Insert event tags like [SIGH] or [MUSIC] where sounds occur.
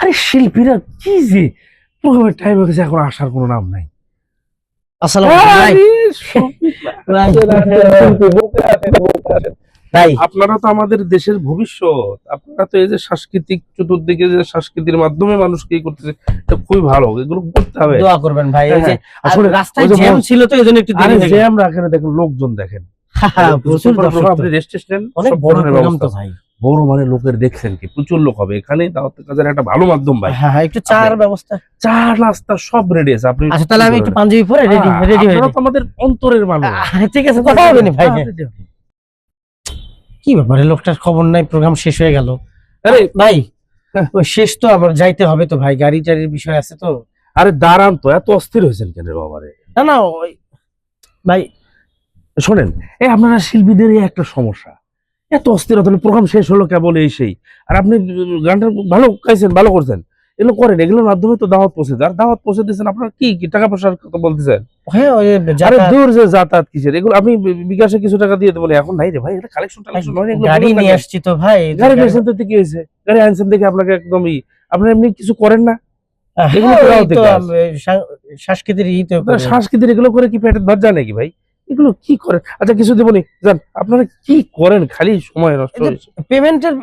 আরে শিল্পীরা কি যে? প্রোগ্রামের টাইম হয়ে গেছে এখন আসার কোনো নাম নাই। আপনারা তো আমাদের দেশের ভবিষ্যৎ। আপনারা তো এই যে সাংস্কৃতিক চতুর্দিকে যে সংস্কৃতির মাধ্যমে মানুষকে ই করতেছে এটা খুবই ভালো। এগুলো করতে হবে। দোয়া করবেন ভাই। এই যে হ্যাঁ, আসলে রাস্তায় জ্যাম ছিল তো এজন্য একটু দেরি হয়ে। জ্যাম রাখেন দেখেন লোকজন দেখেন। হ্যাঁ, [LAUGHS] প্রচুর দর্শক আপনি রেজিস্ট্রেশন অনেক বড় প্রোগ্রাম তো ভাই। বড় মানে লোকের দেখছেন কি? প্রচুর লোক হবে। এখানে কাজের একটা ভালো মাধ্যম ভাই। হ্যাঁ হ্যাঁ, একটু চার ব্যবস্থা। চা নাস্তা সব রেডি আছে। আপনি আচ্ছা তাহলে আমি একটু পাঞ্জাবি পরে রেডি হ্যাঁ, রেডি হয়ে আপনারা তো আমাদের অন্তরের মানুষ। আহ, ঠিক আছে কথা হবে না ভাই। হ্যাঁ। কি ব্যাপারে লোকটার খবর নাই প্রোগ্রাম শেষ হয়ে গেল। আরে ভাই হ্যাঁ। ওই শেষ তো আবার যাইতে হবে তো ভাই গাড়ি টাড়ির বিষয় আছে তো। আরে দাঁড়ান তো এত অস্থির হয়েছেন কেন রে বাবারে? না না ভাই শোনেন এই আপনারা শিল্পীদের একটা সমস্যা। এত অস্থির হলে প্রোগ্রাম শেষ হলো কেবল এই সেই। আর আপনি গানটা ভালো গাইছেন ভালো করছেন। এগুলো করেন এগুলোর মাধ্যমে তো দাওয়াত পৌঁছে। আর দাওয়াত পৌঁছে দিয়েছেন আপনারা কি কি টাকা পয়সার কথা বলতেছেন? হ্যাঁ আরে দূর যে যাতায়াত কিসের এগুলো আমি বিকাশে কিছু টাকা দিয়ে দেবো এখন নাই রে ভাই এটা কালেকশন টালেকশন গাড়ি নিয়ে আসছি তো ভাই। গাড়ি নিয়েছেন তো কি হয়েছে? গাড়ি আনছেন দেখে আপনাকে একদমই আপনি এমনি কিছু করেন না? হ্যাঁ, এগুলো সংস্কৃতির সাংস্কৃতিক এগুলো করে কি পেটের ভাত যায় নাকি ভাই? এগুলো কি করে? আচ্ছা কিছু দেবনি জান আপনারা কি করেন? খালি সময় নষ্ট পেমেন্টের